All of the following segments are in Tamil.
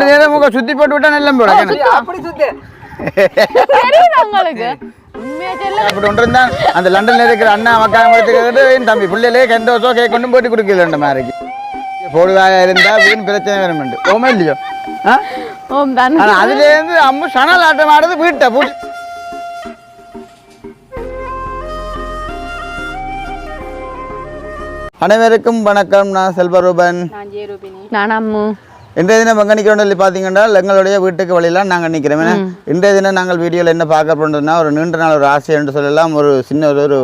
ரெண்டு முக சுத்தி போட்டு விட்டா நல்ல போட அப்படி சுத்து. தெரியுது உங்களுக்கு? அப்படி ஒன்று இருந்தான் அந்த லண்டன்ல இருக்கிற அண்ணா மக்கா மரத்துக்கு என் தம்பி பிள்ளைகளே கெண்டோசோ கேக் கொண்டு போட்டு கொடுக்கல இந்த மாதிரிக்கு. போடுவாக இருந்தா வீண் பிரச்சனை வரும் ஓமா இல்லையோ? ஆ? ஓம் தான். ஆனா அதுல இருந்து அம்மு சணல் ஆட்டம் ஆடுறது வீட்டை பூட்டி அனைவருக்கும் வணக்கம். நான் செல்வரூபன். நான் அம்மு. இன்றைய தினம் எங்கே நிற்கிறோம் சொல்லி பார்த்தீங்கன்னா எங்களுடைய வீட்டுக்கு வழியெல்லாம் நாங்கள் நிற்கிறோம் ஏன்னா இன்றைய தினம் நாங்கள் வீடியோவில் என்ன பார்க்க போன்றோம்னா ஒரு நீண்ட நாள் ஒரு ஆசை என்று சொல்லலாம். ஒரு சின்ன ஒரு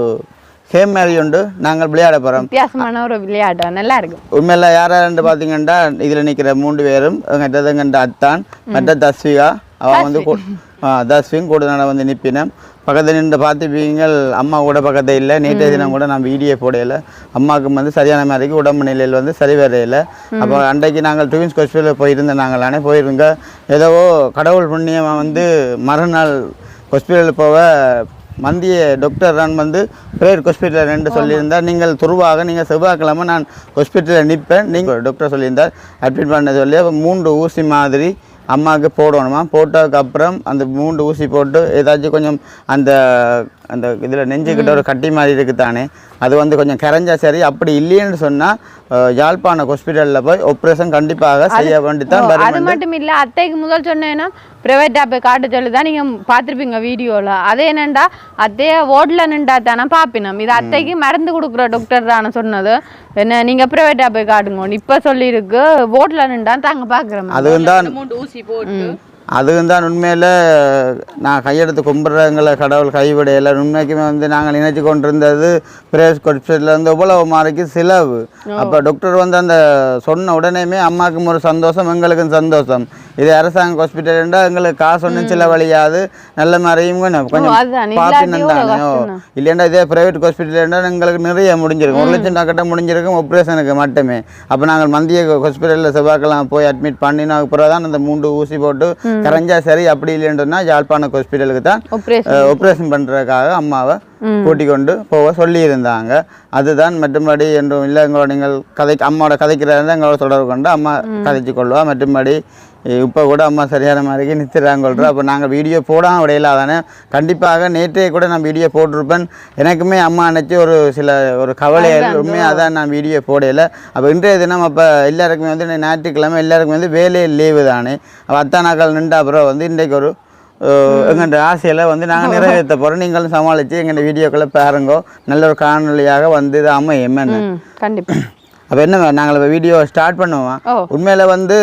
கேம் மாதிரி உண்டு. நாங்கள் விளையாட போகிறோம் வித்தியாசமான ஒரு விளையாட்டு நல்லா இருக்கும். உண்மையில் யார் யாருன்னு பார்த்தீங்கன்னா இதில் நிற்கிற மூன்று பேரும் மற்றது எங்கண்ட அத்தான் மற்ற தஸ்விகா. அவன் வந்து தஸ்வியும் கூட நான் வந்து நிற்பினேன் பக்கத்தில் நின்று பார்த்துப்பீங்கள். அம்மா கூட பக்கத்தில் இல்லை. நேற்றைய தினம் கூட நான் வீடியோ போடையில அம்மாவுக்கு வந்து சரியான மாதிரிக்கு உடம்பு நிலையில் வந்து சரி வரையில அப்போ அன்றைக்கு நாங்கள் ட்வின்ஸ் ஹாஸ்பிட்டலில் போயிருந்தோம் நாங்களானே போயிருங்க. ஏதோ கடவுள் புண்ணியமாக வந்து மறுநாள் ஹாஸ்பிட்டலில் போக மந்திய டாக்டர் நான் வந்து பிரேயர் ஹாஸ்பிட்டலில் ரெண்டு சொல்லியிருந்தார். நீங்கள் துருவாக நீங்கள் செவ்வாய்க்கிழமை நான் ஹாஸ்பிட்டலில் நிற்பேன். நீங்கள் டாக்டர் சொல்லியிருந்தார். அட்மிட் பண்ண சொல்லி மூன்று ஊசி மாதிரி அம்மாவுக்கு போடணுமா? போட்டதுக்கப்புறம் அந்த மூன்று ஊசி போட்டு ஏதாச்சும் கொஞ்சம் அந்த அந்த இதில் நெஞ்சுக்கிட்ட ஒரு கட்டி மாதிரி இருக்குது தானே. அது வந்து கொஞ்சம் கரைஞ்சா சரி அப்படி இல்லைன்னு சொன்னால் யாழ்ப்பாண ஹாஸ்பிட்டலில் போய் ஆப்ரேஷன் கண்டிப்பாக செய்ய வேண்டித்தான் அது மட்டும் இல்ல அத்தைக்கு முதல் சொன்னேன்னா பிரைவேட்டா போய் காட்ட சொல்லி தான் நீங்க பார்த்திருப்பீங்க வீடியோல. அது என்னண்டா அத்தைய ஓட்ல நின்றா தானே பாப்பினோம். இது அத்தைக்கு மருந்து கொடுக்குற டாக்டர் தானே சொன்னது. என்ன நீங்க பிரைவேட்டா போய் காட்டுங்க இப்ப சொல்லியிருக்கு ஓட்ல நின்றா தாங்க பாக்குறோம் அதுவும் தான் மூன்று ஊசி போட்டு அதுவும் தான் உண்மையில் நான் கையெடுத்து கும்பிட்றவங்கள கடவுள் கைவிடையில. உண்மைக்குமே வந்து நாங்கள் நினைச்சு கொண்டிருந்தது பிரேஸ் ஹாஸ்பிட்டலில் வந்து இவ்வளவு மாறிக்கு செலவு. அப்போ டாக்டர் வந்து அந்த சொன்ன உடனேமே அம்மாவுக்கும் ஒரு சந்தோஷம் எங்களுக்கும் சந்தோஷம். இது அரசாங்க ஹாஸ்பிட்டல்ண்டா எங்களுக்கு காசு ஒன்றும் செலவழியாது நல்ல மாதிரியும் கொஞ்சம் இல்லாட்டி தானே. இல்லைன்னா இதே ப்ரைவேட் ஹாஸ்பிட்டல்னா எங்களுக்கு நிறைய முடிஞ்சிருக்கும். ஒரு லட்சம் டாக்கிட்ட முடிஞ்சிருக்கும் ஆப்ரேஷனுக்கு மட்டுமே. அப்போ நாங்கள் மந்திய ஹாஸ்பிட்டலில் செவ்வாய்க்கிழமை போய் அட்மிட் பண்ணின பிறகு தான் அந்த மூன்று ஊசி போட்டு கரைஞ்சா சரி அப்படி இல்லைன்றதுனா யாழ்ப்பாண ஹாஸ்பிட்டலுக்கு தான் ஆப்ரேஷன் பண்ணுறதுக்காக அம்மாவை கூட்டிக் கொண்டு போக சொல்லியிருந்தாங்க. அதுதான் மற்றும்படி என்றும் இல்லை எங்களோட நீங்கள் கதை அம்மாவோட கதைக்கிறாங்க எங்களோட தொடர்பு கொண்டு அம்மா கதைச்சு கொள்வா மற்றும்படி இப்போ கூட அம்மா சரியான மாதிரிக்கு நித்திராங்கொள்கிறோம் அப்போ நாங்கள் வீடியோ போடாமல் விடையில தானே கண்டிப்பாக நேற்றே கூட நான் வீடியோ போட்டிருப்பேன். எனக்குமே அம்மா நினச்சி ஒரு சில ஒரு கவலைகள் உண்மையாக தான் நான் வீடியோ போடையில அப்போ இன்றைய தினம் அப்போ எல்லாருக்குமே வந்து ஞாயிற்றுக்கிழமை எல்லாருக்குமே வந்து வேலையே லீவு தானே. அப்போ அத்தா நாட்கள் நின்ற அப்புறம் வந்து இன்றைக்கு ஒரு எங்கள்கிட்ட ஆசையில் வந்து நாங்கள் நிறைவேற்ற போகிறோம் நீங்களும் சமாளித்து எங்கள் வீடியோக்களை பாருங்கோ. நல்ல ஒரு காணொலியாக வந்து இது அமையும். என்ன? ம் கண்டிப்பா. அப்போ என்ன நாங்கள் வீடியோ ஸ்டார்ட் பண்ணுவோம். உண்மையில் வந்து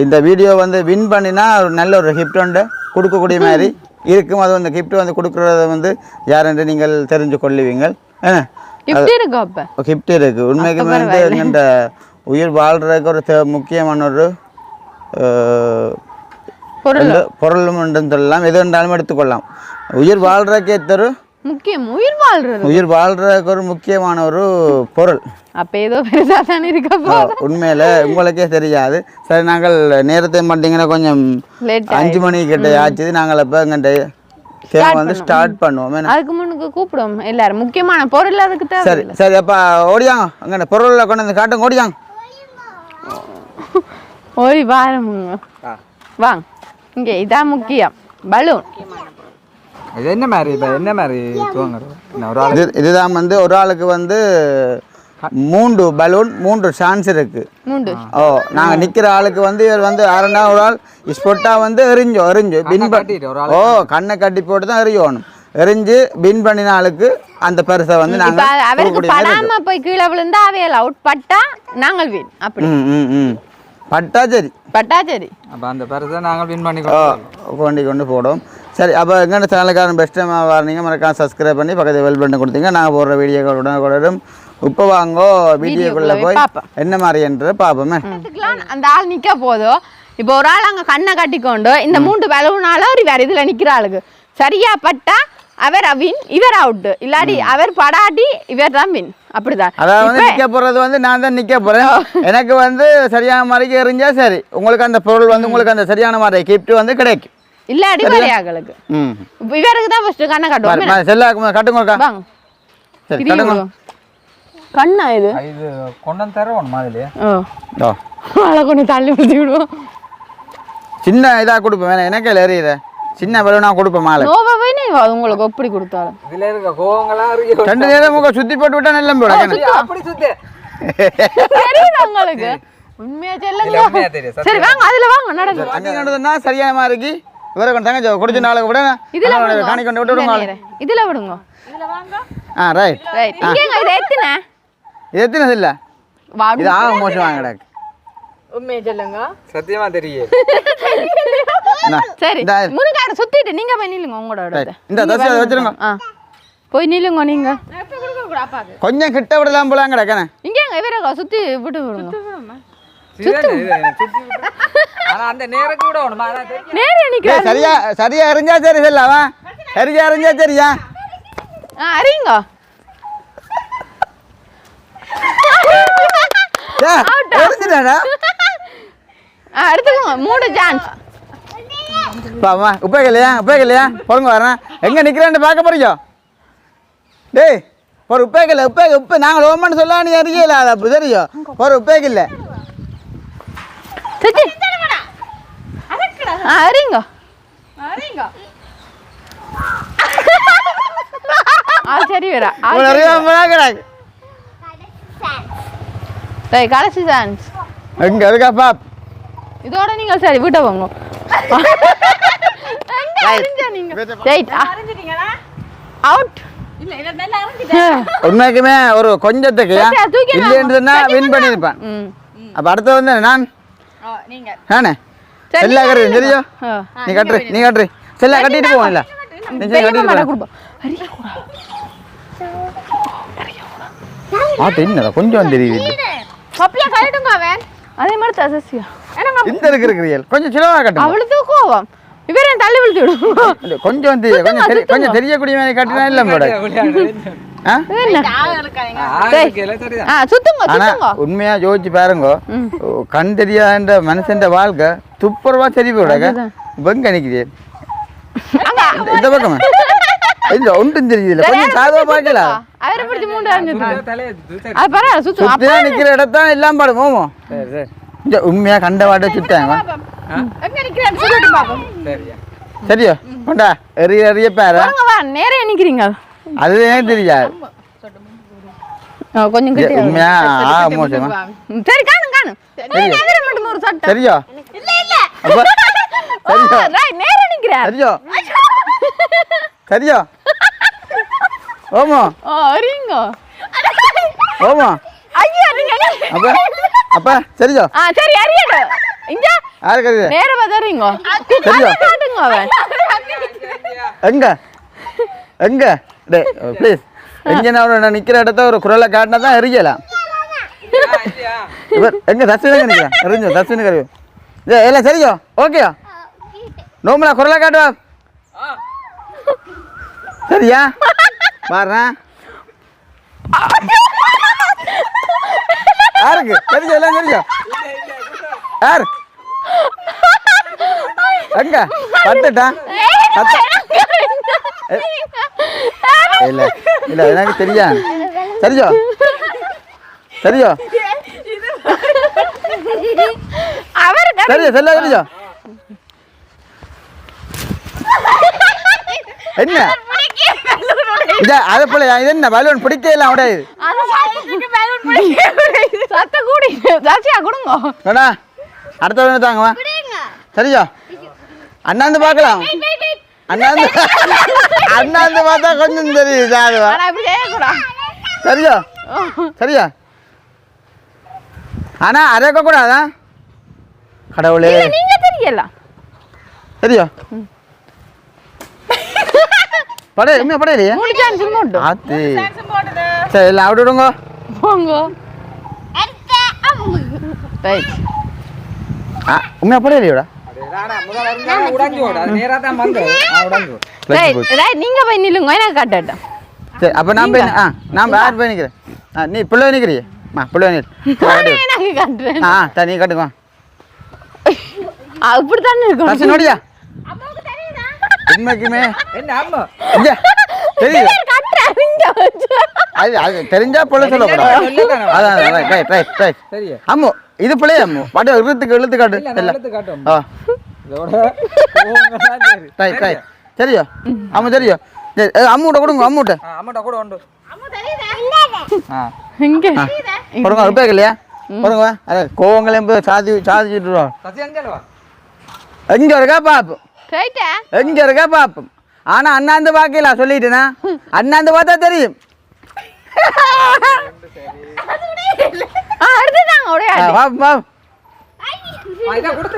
இந்த வீடியோ வந்து வின் பண்ணினா ஒரு நல்ல ஒரு ஒன்று கொடுக்கக்கூடிய மாதிரி இருக்கும். அது அந்த gift வந்து கொடுக்குறத வந்து யாரென்று நீங்கள் தெரிஞ்சு கொள்ளுவீங்க என்ன இப்படி இருக்கு அப்ப? கிஃப்ட் இருக்குது உண்மைக்குமே வந்து எங்கள்கிட்ட உயிர் வாழ்கிறதுக்கு ஒரு முக்கியமான ஒரு பொருள். பொருளும் உண்டுன்னு சொல்லலாம். எது வேண்டாலும் எடுத்துக்கொள்ளலாம். உயிர் வாழ்கிறதுக்கு ஏற்ற முக்கியம் உயிர் வாழ்றது. உயிர் வாழ்கிறதுக்கு ஒரு முக்கியமான ஒரு பொருள். அப்ப ஏதோ பெருசா தானே இருக்க போ உண்மையில் உங்களுக்கே தெரியாது. சரி நாங்கள் நேரத்தை மாட்டிங்கன்னா கொஞ்சம் அஞ்சு மணி கிட்ட ஆச்சு நாங்கள் அப்போ எங்கிட்ட வந்து ஸ்டார்ட் பண்ணுவோம்? அதுக்கு முன்னுக்கு கூப்பிடும். எல்லாரும் முக்கியமான பொருள் அதுக்கு சரி சரி அப்போ ஓடியாங்க. அங்கே பொருளை கொண்டு வந்து காட்டுங்க ஓடியாங்க. ஓடி வாரமுங்க. வாங்க. இங்க இதான் முக்கியம். பலூன். இது என்ன மாதிரி இப்போ என்ன மாதிரி ஒரு ஆள் இது இதுதான் வந்து ஒரு ஆளுக்கு வந்து மூன்று பலூன் மூன்று சான்ஸ் இருக்கு. ஓ நாங்கள் நிற்கிற ஆளுக்கு வந்து இவர் வந்து யாருன்னா ஒரு ஆள் ஸ்பொட்டா வந்து எரிஞ்சோம் எரிஞ்சு பின் ஒரு ஓ கண்ணை கட்டி போட்டு தான் எறியணும் எரிஞ்சு பின் பண்ணின ஆளுக்கு அந்த பரிசை வந்து நாங்கள் அவருக்கு படாம போய் கீழே விழுந்தா அவையல் அவுட் பட்டா நாங்கள் வீண் அப்படி. ம் ம் ம். பட்டா சரி. பட்டா சரி. அப்போ அந்த பரிசை நாங்கள் வின் பண்ணி கொண்டு கொண்டு போடும் சரி அப்போ எங்கன்னு சேனலுக்காரன் பெஸ்ட்டாக வரீங்க மறக்காம சப்ஸ்கிரைப் பண்ணி பக்கத்து வெல் பண்ணி கொடுத்தீங்க. நாங்கள் போடுற வீடியோக்கள் உடனுக்குடன் இப்போ வாங்கோ வீடியோக்குள்ளே போய் பார்ப்போம். என்ன மாதிரி பார்ப்போமே அதுக்கெல்லாம் அந்த ஆள் நிக்க போதும் இப்போ ஒரு ஆள் அங்க கண்ணை கட்டிக்கொண்டு இந்த மூன்று பலூனால ஒரு வேற இதுல நிக்கிற ஆளுக்கு சரியா பட்டா அவர் வின் இவர் அவுட் இல்லாட்டி அவர் படாட்டி இவர் தான் வின் அப்படிதான். அதாவது வந்து நிற்க போகிறது வந்து நான் தான் நிற்க போகிறேன் எனக்கு வந்து சரியான மாதிரிக்கு எறிஞ்சா சரி. உங்களுக்கு அந்த பொருள் வந்து உங்களுக்கு அந்த சரியான மாதிரி கிஃப்ட் வந்து கிடைக்கும். இல்லாட்டி வரையாங்களுக்கு ம் இவருக்கு தான் ஃபர்ஸ்ட் கண்ணை காட்டுவோம் செல்லாக்கு கட்டுங்கக்கா வாங்க சரி கட்டுங்க. கண்ணா இது இது கொண்டு வந்து தரணும் மாதிரி ஓ அதை கொஞ்சம் தள்ளி விடுத்தி விடுவோம் சின்ன இதாக கொடுப்பேன் வேணாம் எனக்கே எறியுற சின்ன பலூனா கொடுப்பேன் மாலை நீ உங்களுக்கு எப்படி கொடுத்தாலும் இதுல இருக்க கோவங்களாம் இருக்கு ரெண்டு நேரம் முக சுத்தி போட்டு விட்டா நல்ல போட அப்படி சுத்து தெரியுது உங்களுக்கு உண்மையா இல்ல, தெரியும் சரி வாங்க அதுல வாங்க நடங்க அங்கே சரியான மாதிரி இருக்கு கொண்டு தங்கச்சி குடிச்ச நாளுக்கு கூட இதுல. காணி கொண்டு விட்டு விடுங்க. இதுல விடுங்க. ஆ ரைட் ரைட் இங்க இது எத்தனை? இது எத்தனை இல்லை வாடு இது ஆக மோசமாக கிடக்கு. உண்மையா சொல்லுங்க. சத்தியமா சரி சுத்திட்டு நீங்க போய் நில்லுங்க உங்களோட. இந்த தசை வச்சிருங்க. போய் நில்லுங்க நீங்க. கொஞ்சம் கிட்ட விடலாம் கிடக்கண்ணே இங்க இவரை சுத்தி விட்டு விடுங்க. ஆனா அந்த கூட ஒண்ணுமா? நேரே சரியா சரியா அறிஞ்சா சரி செல்ல அவன் சரியா அறிஞ்சா சரியா ஆ அறிங்க எடுத்துக்கோங்க மூணு சான்ஸ் பாமா உப்பே இல்லையா உப்பே இல்லையா பொறுங்க வரேன் எங்க நிக்கிறேன்னு பார்க்க போறீங்க? டேய் ஒரு உப்பேக்கு இல்லை உப்பே உப்பு நாங்கள் ஓமன்னு சொல்ல நீ அறியல அது அப்படி தெரியும். ஒரு உப்பேக்கு இல்லை ஆ அறிங்க. ஆ சரி வரா கடைசி சான்ஸ் எங்க இருக்கா பாப்? இதோட நீங்க சரி விட்ட போங்க நீங்க. அவுட் உண்மைக்குமே ஒரு கொஞ்சத்துக்கு இல்லைன்னு வின் பண்ணியிருப்பேன். ம். அப்போ அடுத்து வந்து நான். சரி, செல்லா தெரியும் ஆ. நீ கட்டுரு நீ கட்டுரு செல்லா கட்டிட்டு போவோம்ல நீ செல்லா பெரியம்மா கட்டிட்டு மேல போ கொடுப்போம். ஆட்டு என்னடா கொஞ்சம் தெரியுது பப்பியா கழட்டுங்க அவன். அதே மாதிரி தசசியா இந்த இருக்கு இருக்கிறீர்கள் கொஞ்சம் சிலவா கட்டும் அவளுக்கு கோவம் இவரே தள்ளி விழுத்து விடும் இல்ல, கொஞ்சம் கொஞ்சம் தெரிய கொஞ்சம் தெரியக்கூடிய மாதிரி கட்டினா இல்லை போட ஆ? ஆளுக்கையில சரிதான் ஆ சுத்துங்க ஆனா சுத்துங்க. உண்மையா யோசிச்சு பாருங்க. கண் தெரியாத மனுஷன் வாழ்க்கை துப்புரவா சரி போடாங்க வெங்க நிக்கிறீர் இந்த பக்கமா. இல்ல ஒன்றும் தெரியுது கொஞ்சம் சாதா பார்க்கல? அவரை பிடிச்சி சுத்து. அது பரவாயில்ல சுத்து சுத்தியா நிக்கிற இடத்தான் எல்லாம் இந்த உண்மையா கண்ட வாட்ட சுத்தாங்க சரியா. சரியா? கொண்டா எறிய எறிய பாரு. நேரே நிக்கிறீங்க. அது ஏன் தெரியாது? ஆ, கொஞ்சம் கிட்ட உண்மையா? ஆ மோசமா? ம், சரி காணும் நீங்க எதிர மட்டும் ஒரு சட்டை. இல்ல இல்ல. நேரா ஓமோ. ஓ ஓமோ. ஐயா நீங்க அப்ப அப்ப சரியா ஆ சரி அறியடு. இங்க யாருக்கு அது நேரா பதறீங்க சரியா? காட்டுங்க அவன். எங்க? எங்க? டே ப்ளீஸ் எங்க நான் நிக்கிற இடத்த ஒரு குரலை காட்டினா தான் எரியலாம் இவர் எங்க தஸ்வின் நினைக்கிறேன் எரிஞ்சு தஸ்வின் கருவி ஏ எல்லாம் சரியா ஓகேயா? நோம்பலா குரலை காட்டுவா சரியா? பாருறேன் யாருக்கு? தெரிஞ்சு எல்லாம் தெரிஞ்சு? யார்? எங்க? பட்டுட்டா? பத்து இல்ல இல்ல எனக்கு தெரியா தெரிஞ்சோ அவர் தெரிஞ்சோ செல்ல தெரிஞ்சோ என்ன? அது போல இது என்ன பலூன் பிடிக்கலாம் உடையுது சத்த கூடி ஜாஸ்தியா கொடுங்க. வேணா அடுத்த வேணும் தாங்க வா. சரியா அண்ணாந்து பார்க்கலாம். அண்ணாந்து அண்ணாந்து பார்த்தா கொஞ்சம் இப்படி செய்யக்கூடாது சரியா? சரியா? ஆனா அரைக்க கூடாதா கடவுளே நீங்க தெரியல. சரியா? படைய உண்மையா படையலையே மூணு சான்ஸ் மட்டும் ஆத்து. சரி இல்லை அப்படி விடுங்க. போங்க. ரைட் ஆ உண்மையா படையலையோடா ஆனா தான் நீங்க போய் நில்லுங்க எனக்கு காட்டட்டும் சரி அப்போ நான் போய் ஆ நான் யார் போய் நிற்கிறேன் ஆ நீ பிள்ளை நிற்கிறியே மா பிள்ளை நிற்க நானே எனக்கு காட்டுறேன்? ஆ சரி நீ கட்டுங்க அப்படித்தானே இருக்கணும்? தர்ஷன் நோடியா உண்மைக்குமே. என்ன தெரியுது? வச்சு. அது அது தெரிஞ்சா போல சொல்லக்கூடாது. அதான் right right right right Ammu இது பிள்ளைய அம்மு. பாட்டு காட்டு. இல்ல நான் எழுத்து காட்டும் ஆ. சரி. ரைட் சரியா அம்மு சரியா சரி அம்முட்ட கொடுங்க அம்முட்ட அம்மாட்ட கூட உண்டு கொடுங்க ரிப்பேர் இல்லையா கொடுங்க அது கோவங்களையும் போய் சாதி சாதிச்சுட்டு எங்க இருக்கா பாப்போம் ரைட்டா எங்க இருக்கா பாப்போம் ஆனா அண்ணாந்து பார்க்கல சொல்லிட்டேனா அண்ணாந்து பார்த்தா தெரியும்.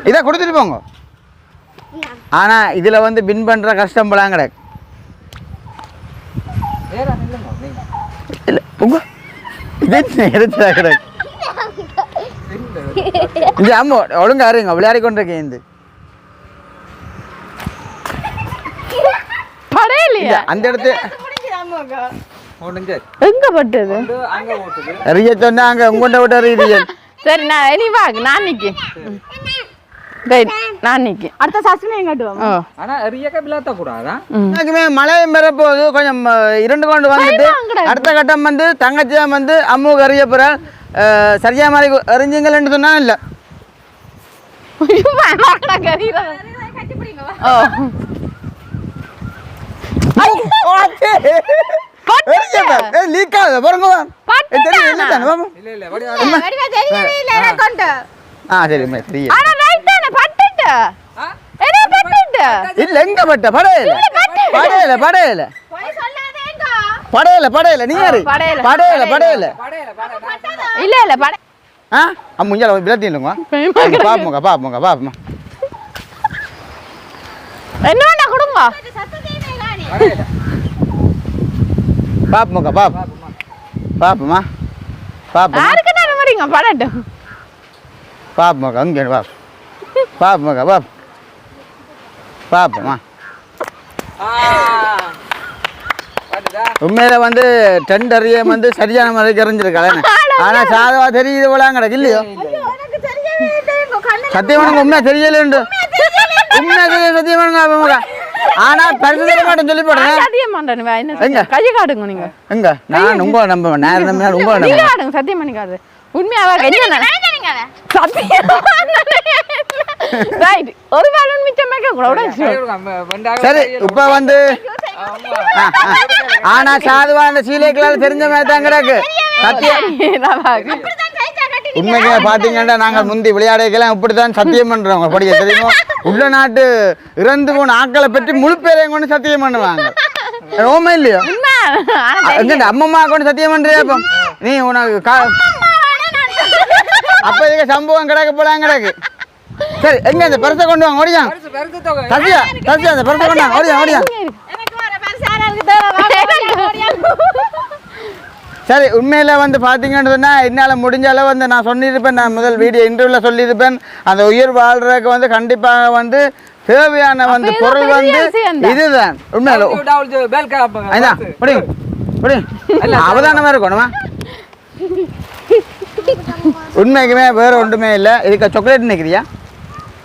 இதை கொடுத்துட்டு போங்க. ஆனா இதுல வந்து பின் பண்ற கஷ்டம் போலாம் இல்ல இது அம்மா ஒழுங்கா இருங்க விளையாடி கொண்டிருக்கேன் இந்த படையலையா அந்த இடத்து ஒன்றும் சரி எங்க பட்டது எறிய சொன்னா அங்க உங்கள்கிட்ட விட்டு எறியல் சரி நான் இனி நான் நிக்கி அடுத்த சாஸ்திரம் எங்காட்டுவோம் ஓ ஆனா ரியக்க பிளாத்த கூடாதா? ம். எனக்குமே மழையும் பெறப்போகுது கொஞ்சம் இரண்டு கொண்டு வந்துட்டு அடுத்த கட்டம் வந்து தங்கச்சியாம் வந்து அம்முக்கு அறிய போற சரியா மாதிரி எறிஞ்சிங்கன்னு சொன்னா இல்ல. ஐயோ, வேணாம்டா, கறீரா. ஓ லீக் ஆகுது பாருங்க வா. ஏ, தெரியும், இல்லை தானே, வாமா. இல்ல இல்ல வடி ஆ. சரி சரி ஆனா ரைட் தானே பட்டுட்டு என்ன பட்டுட்டு? இல்ல எங்க பட்ட? படையல. படையல படையல. படையல படையல. நீ யாரு? படையல. படையல படையல படையில. படை இல்ல இல்ல படை ஆ? அம்முஞ்சால விளத்தி இல்லைங்க பாப்போங்க பாப்போங்க பாப்போமா என்ன கொடுங்க? பாப்போங்க பாப் பாப்போமா? பாப்போமா? யாருக்கு தானே வரீங்க? படட்டும் பாப்போங்க அங்கே பாப் பாப்போங்க பாப் பாப்போமா. ஆ. பாட்டுதா உண்மையில வந்து டெண்டரிய வந்து சரியான முறைக்கு எறிஞ்சிருக்காளே ஆனா சாதவா தெரியுது போல கிடக்கு இல்லையோ? சத்தியமானங்க உண்மையா தெரியலண்டு உண்மையா தெரிய சத்தியமானங்க அவங்க ஆனா பரிசு தர மாட்டேன் சொல்லி போடுறேன் சத்தியம் பண்றேன் எங்க? கையை காட்டுங்க நீங்க. எங்க? நான் உங்களை நம்புவேன் நேரம் நீங்க நம்புவேன் காட்டுங்க சத்தியம் பண்ணி காட்டு உண்மையாவா என்ன சத்தியம் ரைட் ஒரு பலூன் மிச்சம் கூட சரி இப்ப வந்து. ஆனா சாதுவா அந்த சீலைகளால் தெரிஞ்ச மாதிரி தான் கிடக்கு சத்தியம் உண்மைக்கு பாத்தீங்கன்னா நாங்க முந்தி விளையாடைக்கெல்லாம் இப்படித்தான் சத்தியம் பண்றோங்க படிக்க தெரியுமா உள்ள நாட்டு இறந்து போன ஆக்களை பற்றி முழு பேரையும் கொண்டு சத்தியம் பண்ணுவாங்க ஓமா இல்லையோ உண்மை ஆனா எங்க அம்மம்மா கொண்டு சத்தியம் பண்றியா அப்ப நீ உனக்கு கா- அப்ப இதுக்கு சம்பவம் கிடக்க போலாம் கிடக்கு சரி எங்க இந்த பரிசை கொண்டு வாங்க ஓடியா? பரிசு பரிசு தொகை. சத்தியா சத்தியா அந்த பரிசை கொண்டு வாங்க ஓடியா ஓடியா? சரி உண்மையில வந்து பாத்தீங்கன்னு சொன்னா என்னால முடிஞ்ச அளவு வந்து நான் சொல்லியிருப்பேன். நான் முதல் வீடியோ இன்டர்வியூல சொல்லியிருப்பேன். அந்த உயிர் வாழ்றதுக்கு வந்து கண்டிப்பாக வந்து தேவையான வந்து பொருள் வந்து. இதுதான். உண்மையில. அவதானமா இருக்கணுமா? உண்மைக்குமே வேற ஒன்றுமே இல்லை. இதுக்கு சாக்லேட் நிற்கிறியா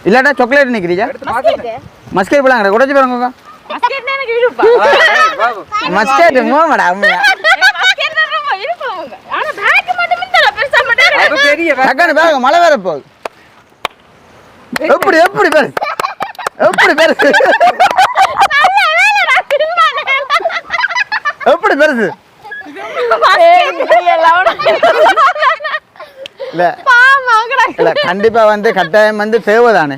இல்லாட்டா சாக்லேட் பாத்துங்க. மஸ்கேட் பழம் உடச்சி பாருங்க. மஸ்கேட். டக்குனு பாருங்க மழை வேற போகுது. எப்படி எப்படி பேரு? எப்படி பெருசு எப்படி பெருசு இல்ல. இல்ல கண்டிப்பா வந்து கட்டாயம் வந்து தேவைதானே?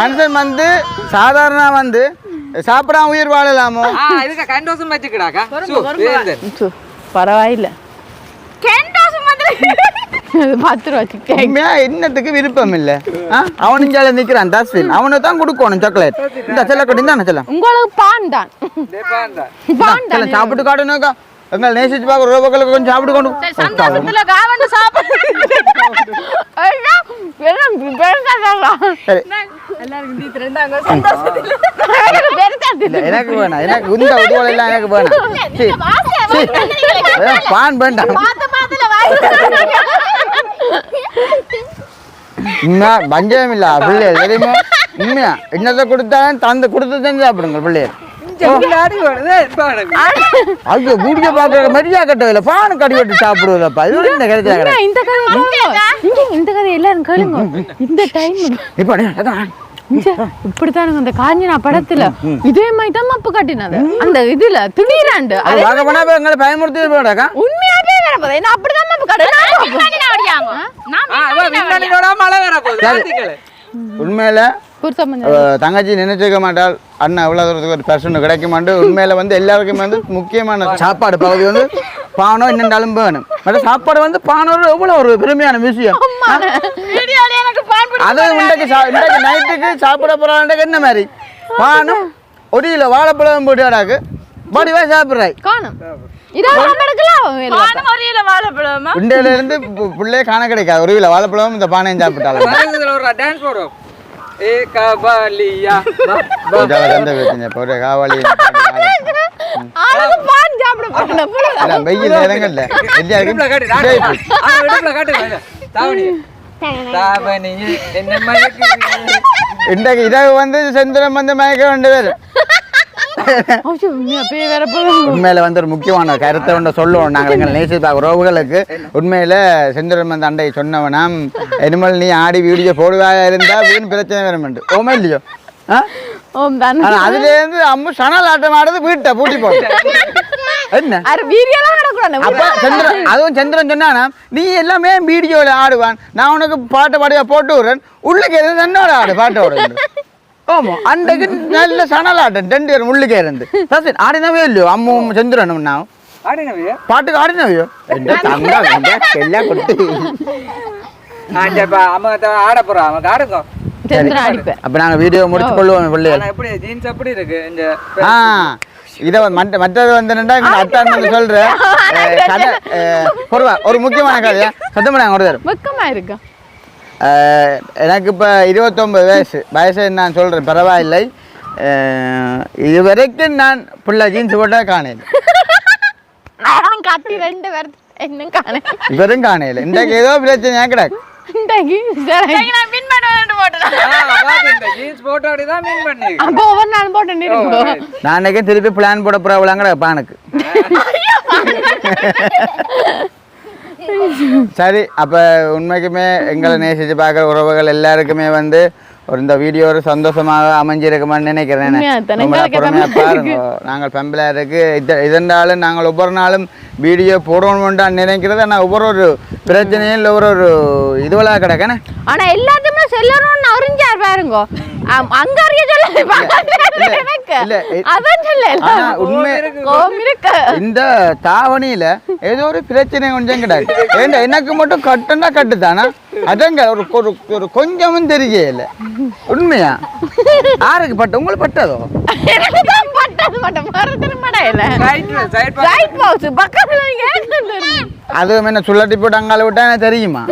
மனுஷன் வந்து சாதாரண வந்து சாப்பிடாம உயிர் வாழலாமோ. பரவாயில்ல. என்னத்துக்கு விருப்பம் இல்ல? ஜாலியா நிக்கிறான் தஸ்வின் அவனை தான் கொடுக்கணும் சாக்லேட் இந்த செல்லக்கொடி தான் செல்லம் உங்களுக்கு பான் தான். சாப்பிட்டு காட்டணுக்கா எங்களை நேசிச்சு பார்க்க ரோபக்களுக்கு கொஞ்சம் சாப்பிட்டு கொண்டு சந்தோஷத்துல காவண்டு சாப்பிடு. எனக்கு பெருசா இல்ல எனக்கு வேணாம். எனக்கு இந்த உதவல் எல்லாம் எனக்கு வேணாம். பான் வேண்டாம். பஞ்சம் இல்ல பிள்ளைகள் தெரியுமா? உண்மையா என்னத்தை கொடுத்தாலும் தந்து கொடுத்து தான் சாப்பிடுங்க பாருங்க ஐயோ வீடியோ பார்க்குற மரியா கட்டவில்லை பானு கடி வெட்டி சாப்பிடுவதப்பா. இது இந்த கதை? கேளுங்க. இங்க இந்த கதை எல்லாரும் கேளுங்க. இந்த டைம் இப்போ அதான் இப்படித்தானுங்க அந்த காஞ்சனா படத்துல இதே மாதிரி தான் மப்பு கட்டினது. அந்த இதுல திடீராண்டு அது வாங்க போனா போய் எங்களை பயமுறுத்தி போடாக்கா உண்மையாவே வேற போதே அப்படிதான் மப்பு மழை வர போகுது. உண்மையில தங்கச்சி நினைச்சிருக்க மாட்டாள். அண்ணன் எவ்வளோ தூரத்துக்கு ஒரு பர்சன் கிடைக்குமாண்டு உண்மையில வந்து எல்லாருக்குமே வந்து முக்கியமான சாப்பாடு பகுதி வந்து பானம் என்னென்றாலும் வேணும். மற்ற சாப்பாடு வந்து பானம் எவ்வளோ ஒரு பெருமையான விஷயம். அது இன்றைக்கு சா இன்றைக்கு நைட்டுக்கு சாப்பிட போகிறான்ட்டு என்ன மாதிரி? பானம் ஒரு கிலோ வாழைப்பழம் போட்டு அடாக்கு படிவா சாப்பிட்றாய் இருந்து பு- புள்ளையே காண கிடைக்காது. ஒரு கிலோ வாழைப்பழம் இந்த பானையும் சாப்பிட்டாலும். ஏ கபாலியா பா, பா. சந்தை வச்சுங்க இப்போ ஒரு காவாளி பான் சாப்பிட போறேன் அதான் வெயில் நேரங்கள்ல எல்லாம் இடுப்புல காட்டு, இருக்கு. நாட்டு. இதே இப்படி. ஆ, இடுப்புல காட்டு, வாங்க. தாவணி. தாவணியே, என்ன மயக்குது? இன்றைக்கு இரவு வந்து செந்திரம் வந்து மயக்க வேண்டு பேர் உண்மையா பேய் வேற போதும் உண்மையில வந்து ஒரு முக்கியமான கருத்தை ஒன்று சொல்லுவோம். நாங்கள் எங்கள் நேசிப்பா உறவுகளுக்கு உண்மையில செந்திரம் வந்து அண்டை சொன்னவனாம். இனிமேல் நீ ஆடி வீடியோ போடுவாக இருந்தா வீண் பிரச்சனை வரும் ஓமே இல்லையோ? ஆ? ஓம் தான். ஆனா அதுல இருந்து அம்மு சணல் ஆட்டம் ஆடுறது வீட்டை பூட்டி போடும். என்ன? அதுவும் சந்திரன் சொன்னானா நீ எல்லாமே வீடியோல ஆடுவான். நான் உனக்கு பாட்டு பாடியா போட்டு விடுறேன். உள்ளுக்கு இருந்து தன்னோட ஆடு பாட்டோட ஆமா அன்றைக்கு நல்ல சணலாட்டம் ரெண்டு பேரும் உள்ளுக்கே இருந்து. ஆடினவே இல்லையோ? அம்மும் சந்திரனும் நான்? பாட்டுக்கு ஆடினவையோ? எல்லாம் கொடுத்து. ஆ, இந்த பா, அம்மா தான் ஆட போறா, அவனுக்கு ஆடுங்க. அப்ப நாங்க வீடியோ முடிச்சு கொள்வோம் பிள்ளைகள். எப்படி, jeans எப்படி இருக்கு? இந்த இதை மற்ற மற்றது வந்து என்னடா எங்க அத்தான் வந்து கதை பொறுவா ஒரு முக்கியமான கதையா? சத்தம் நாங்கள் ஒரு தரம் இருக்கு? எனக்கு இப்போ இருபத்தொம்பது வயசு. வயசு நான் சொல்கிறேன் பரவாயில்லை. இது வரைக்கும் நான் பிள்ளை ஜீன்ஸ் போட்டால் காணையில் கட்டி ரெண்டு பேர் இன்னும் காண இவரும் காணையில் இன்றைக்கு ஏதோ பிரச்சனையா கிடக்கு. இன்றைக்கு சரி. ஆ, பாத்து, இந்த jeans photo தான் mean பண்ணி. அப்போ ஒவ்வொரு நாள் போட்டு இருக்கும் நான் அன்றைக்கே திருப்பி பிளான் போட போகிறவளாங்க கிடப்பா எனக்கு சரி அப்போ உண்மைக்குமே எங்களை நேசித்து பார்க்குற உறவுகள் எல்லாருக்குமே வந்து ஒரு இந்த வீடியோ ஒரு சந்தோஷமாக அமைஞ்சிருக்குமான்னு நினைக்கிறேன் பாருங்க. நாங்கள் பெம்பலாருக்கு இது இதனாலும் நாங்கள் ஒவ்வொரு நாளும் வீடியோ போடணும்னு நினைக்கிறது. ஆனால் ஒவ்வொரு ஒரு பிரச்சனையும் இல்லை ஒரு ஒரு இதுவெல்லாம் கிடக்கண்ணே ஆனா எல்லாத்தையுமே செல்லணும்னு அறிஞ்சார் பாருங்க. ஆம், அங்க அறிய சொல்ல எனக்கு. இல்ல, இ- அதான் சொல்ல ஆனா உண்மை கோம் இருக்கு. இந்த தாவணியில ஏதோ ஒரு பிரச்சனை கொஞ்சம் கிடையாது எனக்கு மட்டும் கட்டுன்னா கட்டுதானா? அதங்க ஒரு ஒரு ஒரு கொஞ்சமும் தெரியல உண்மையா? யாருக்கு பட்ட உங்களுக்கு பட்டதோ? அதுவும் என்ன சுள்ளட்டி போட்டு அங்கால விட்டா தெரியுமா?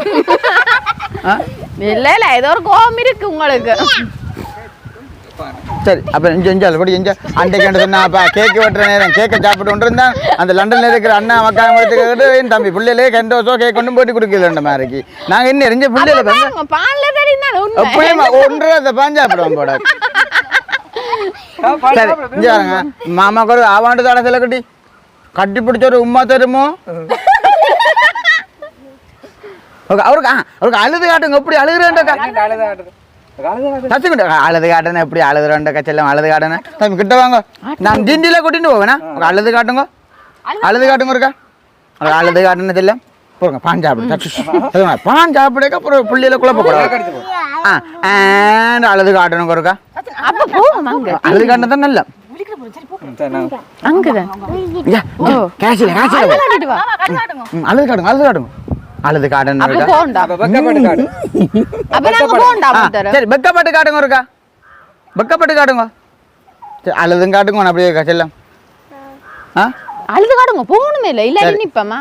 இல்ல இல்ல ஏதோ ஒரு கோபம் இருக்கு உங்களுக்கு. சரி அப்ப இங்க இங்க படி இங்க அன்றைக்கு என்ன சொன்னா அப்ப கேக்கு வெட்டுற நேரம் கேக்கை சாப்பிட்டு கொண்டு இருந்தான் அந்த லண்டன்ல இருக்கிற அண்ணா மக்கா கேட்டு என் தம்பி பிள்ளைகளே கண்டோசோ கேக் கொண்டு போட்டு கொடுக்கல மாதிரிக்கு. நாங்க என்ன எரிஞ்ச உண்மை. எப்படியும் ஒன்றரை அந்த பாஞ்சா சாப்பிடுவோம் போட சரி. இங்க வாங்க மாமாக்கு ஒரு ஆவாண்டு தாட சில கட்டி. கட்டி பிடிச்ச ஒரு உமா தருமோ? அவருக்கு அவருக்கு அழுது காட்டுங்க எப்படி அழுகுறேன்டா அழுது. ஆடுது. அழுது ஆடுது. சச்சுக்கிட்ட அழுது எப்படி அழுகுறேன்டா கச்செல்லாம் அழுது காட்டுன? தம்பி கிட்ட வாங்க. நான் ஜிண்டில கூட்டிட்டு போவேனா? உங்க அழுது காட்டுங்க. அழுது காட்டுங்க இருக்கா? அழுது காட்டுன தெரியல. போங்க பான் சாப்பிடு பான் சாப்பிடுக்க அப்புறம் புள்ளியில குழப்ப கூடாது அழுது காட்டணும் இருக்கா? அழுது காட்டினா தான் நல்ல. அழுது காட்டுங்க அழுது காட்டுங்க. அழுது காட்டணும் அப்ப போண்டா வெக்கப்பட்டு காட்டு. அப்ப நாங்க போண்டா ஆ, தர சரி வெக்கப்பட்டு காட்டுங்க இருக்கா வெக்கப்பட்டு காட்டுங்க சரி அழுதும் காட்டுங்க அப்படியே இருக்கா செல்லம் ஆ அழுது காடுங்க போகணுமே இல்ல இல்ல நிப்பமா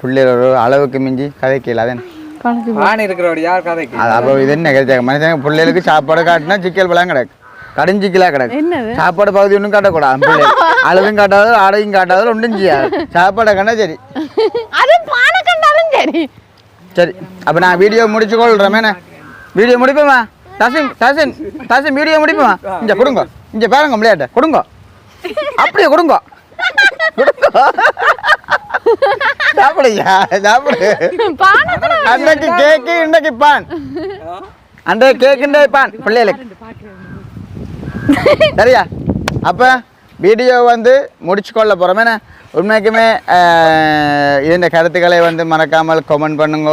பிள்ளைகள் ஒரு அளவுக்கு மிஞ்சி கதைக்கல அதே ஆண் இருக்கிறவரு யார் கதைக்கு அது அப்போ இது என்ன கிடைச்சாங்க மனுஷங்க பிள்ளைகளுக்கு சாப்பாடு காட்டினா சிக்கல் பழம் கிடக்கு கடிஞ்சிக்கலா கிடக்கு என்னது சாப்பாடு பகுதி ஒன்றும் காட்டக்கூடாது பிள்ளைகள் அழுதும் காட்டாது ஆடையும் காட்டாது ஒன்றும் செய்யாது சாப்பாடை கண்டா சரி சரி. சரி அப்போ நான் வீடியோ முடிச்சு கொள்றேன் வீடியோ முடிப்போமா தசின் தசின் தசின் வீடியோ முடிப்போமா இங்கே கொடுங்க. இங்கே பாருங்க விளையாட்ட கொடுங்க. அப்படியே கொடுங்க. சாப்பிடுயா சாப்பிடு. அன்றைக்கு கேக்கு இன்றைக்கு பான் அன்றைக்கு கேக்கு இன்றைக்கு பான் பிள்ளைகளுக்கு. சரியா? அப்போ வீடியோ வந்து முடிச்சு கொள்ள போகிறோம் உண்மைக்குமே இந்த கருத்துக்களை வந்து மறக்காமல் கமெண்ட் பண்ணுங்க.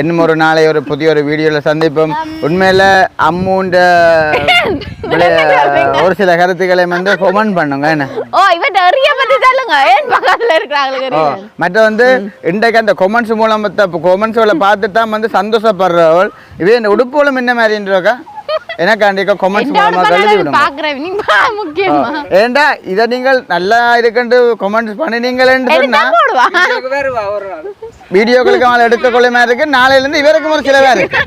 இன்னும் ஒரு நாளை ஒரு புதிய ஒரு வீடியோவில் சந்திப்போம். உண்மையில் அம்முண்ட ஒரு சில கருத்துக்களை வந்து கமெண்ட் பண்ணுங்க என்ன? ஓ இவன் நிறைய பத்தி சொல்லுங்க. ஏன் பக்கத்துல இருக்கிறாங்களுக்கு ஓ, மற்ற வந்து இன்றைக்கு அந்த கொமெண்ட்ஸ் மூலம் கொமெண்ட்ஸ்களை பார்த்துட்டு தான் வந்து சந்தோஷப்படுறவள். இவே இந்த உடுப்புகளும் என்ன மாதிரின்றக்கா எனக்காண்டிக்கா கொமெண்ட்ஸ் மூலமாக எழுதி விடுங்க பாக்குறேன் நீங்க பா முக்கியமா ஏண்டா இதை நீங்கள் நல்லா இருக்குன்னு கொமெண்ட்ஸ் பண்ணினீங்களேன்னு ஒரு நாள் வீடியோக்களுக்கு அவளை எடுக்க கொள்ளைமா இருக்கு நாளையிலேருந்து இவருக்கும் ஒரு சிலவா இருக்கு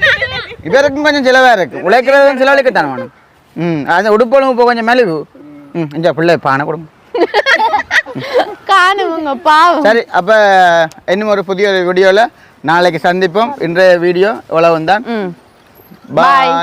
இவருக்கும் கொஞ்சம் சிலவா இருக்கு உழைக்கிறதும் சிலவளுக்கு தானே வேணும் ம் அந்த உடுப்பொழுங்கு இப்போ கொஞ்சம் மெலிவு ம் இந்த பிள்ளை பானை கொடுங்க காணுங்க பாவம் சரி அப்போ இன்னும் ஒரு புதிய ஒரு வீடியோவில் நாளைக்கு சந்திப்போம் இன்றைய வீடியோ இவ்வளவு தான் ம் பாய்